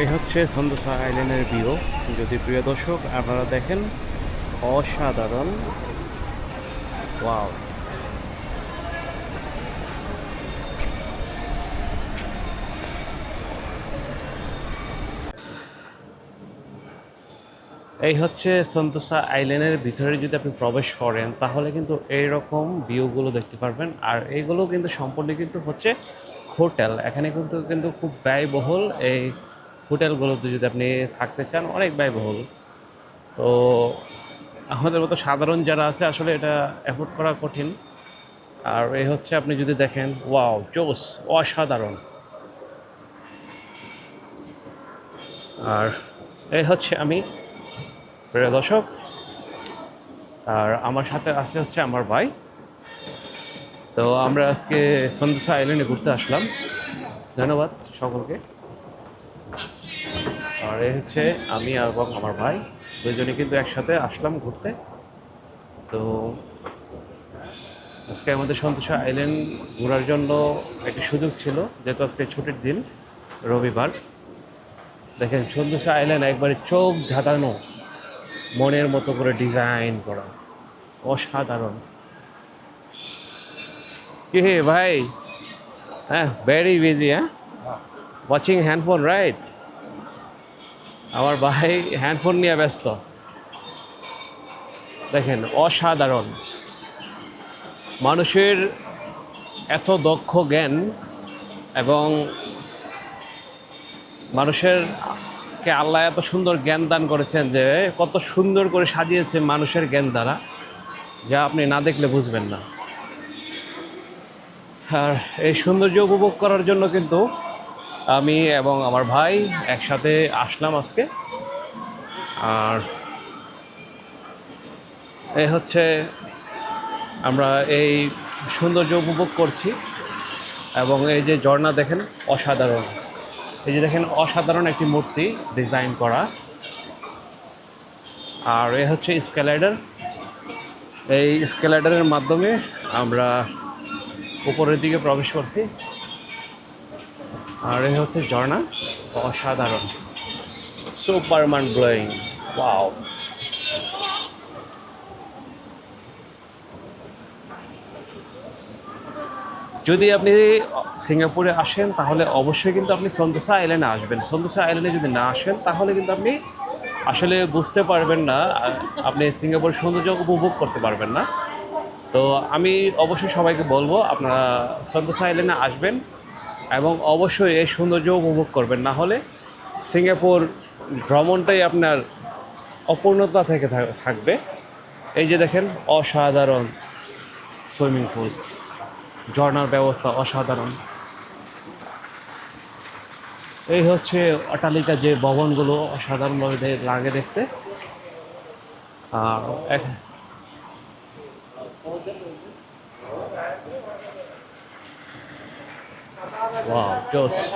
এই হচ্ছে সন্দোসা আইল্যান্ডের ভিউ যদি প্রিয় দর্শক, আপনারা দেখেন, অসাধারণ। এই হচ্ছে সন্তোসা আইল্যান্ডের ভিতরে যদি আপনি প্রবেশ করেন, তাহলে কিন্তু এইরকম ভিউগুলো দেখতে পারবেন। আর এইগুলো কিন্তু সম্পূর্ণ কিন্তু হচ্ছে হোটেল, এখানে কিন্তু কিন্তু খুব ব্যয়বহুল এই হোটেলগুলোতে যদি আপনি থাকতে চান, অনেক ব্যয়বহুল। তো আমাদের মতো সাধারণ যারা আছে, আসলে এটা অ্যাফোর্ড করা কঠিন। আর এই হচ্ছে, আপনি যদি দেখেন, ওয়াও, জোস, অসাধারণ। আর এই হচ্ছে আমি, প্রিয় দর্শক। আর আমার সাথে আছে হচ্ছে আমার ভাই। তো আমরা আজকে সন্দেশা আইল্যান্ডে ঘুরতে আসলাম। ধন্যবাদ সকলকে। আর এ হচ্ছে আমি এবং আমার ভাই, দুজনে কিন্তু একসাথে আসলাম ঘুরতে। তো আজকে আমাদের সন্তোষা আইল্যান্ড ঘোরার জন্য একটি সুযোগ ছিল, যেহেতু আজকে ছুটির দিন, রবিবার। দেখেন, সন্তোষা আইল্যান্ড একবারে চোখ ধাঁধানো, মনের মতো করে ডিজাইন করা, অসাধারণ। কি ভাই হ্যাঁ ভেরি বিজি হ্যাঁ ওয়াচিং হ্যান্ডফোন রাইট আমার ভাই হ্যান্ডফোন নিয়ে ব্যস্ত। দেখেন, অসাধারণ। মানুষের এত দক্ষ জ্ঞান এবং মানুষের কে আল্লাহ এত সুন্দর জ্ঞান দান করেছেন যে, কত সুন্দর করে সাজিয়েছে মানুষের জ্ঞান দ্বারা, যা আপনি না দেখলে বুঝবেন না। আর এই সৌন্দর্য উপভোগ করার জন্য কিন্তু আমি এবং আমার ভাই একসাথে আসলাম আজকে। আর এই হচ্ছে আমরা এই সৌন্দর্য উপভোগ করছি এবং এই যে ঝর্ণা দেখেন, অসাধারণ। এই যে দেখেন, অসাধারণ একটি মূর্তি ডিজাইন করা। আর এ হচ্ছে স্কেলাইডার। এই স্কেলাইডারের মাধ্যমে আমরা উপরের দিকে প্রবেশ করছি। আর এই হচ্ছে ঝর্ণা, অসাধারণ। Superman blowing, wow. যদি আপনি সিঙ্গাপুরে আসেন, তাহলে অবশ্যই কিন্তু আপনি সন্তোসা আইল্যান্ডে আসবেন। সন্তোসা আইল্যান্ডে যদি না আসেন, তাহলে কিন্তু আপনি আসলে বুঝতে পারবেন না আপনি সিঙ্গাপুরের সৌন্দর্য উপভোগ করতে পারবেন না। তো আমি অবশ্যই সবাইকে বলব, আপনারা সন্তোসা আইল্যান্ডে আসবেন এবং অবশ্যই এই সৌন্দর্য উপভোগ করবেন। না হলে সিঙ্গাপুর ভ্রমণটাই আপনার অপূর্ণতা থেকে থাক- থাকবে। এই যে দেখেন, অসাধারণ সুইমিং পুল, ঝর্ণার ব্যবস্থা অসাধারণ। এই হচ্ছে অট্টালিকা যে ভবনগুলো অসাধারণভাবে লাগে দেখতে। আর 哇就是。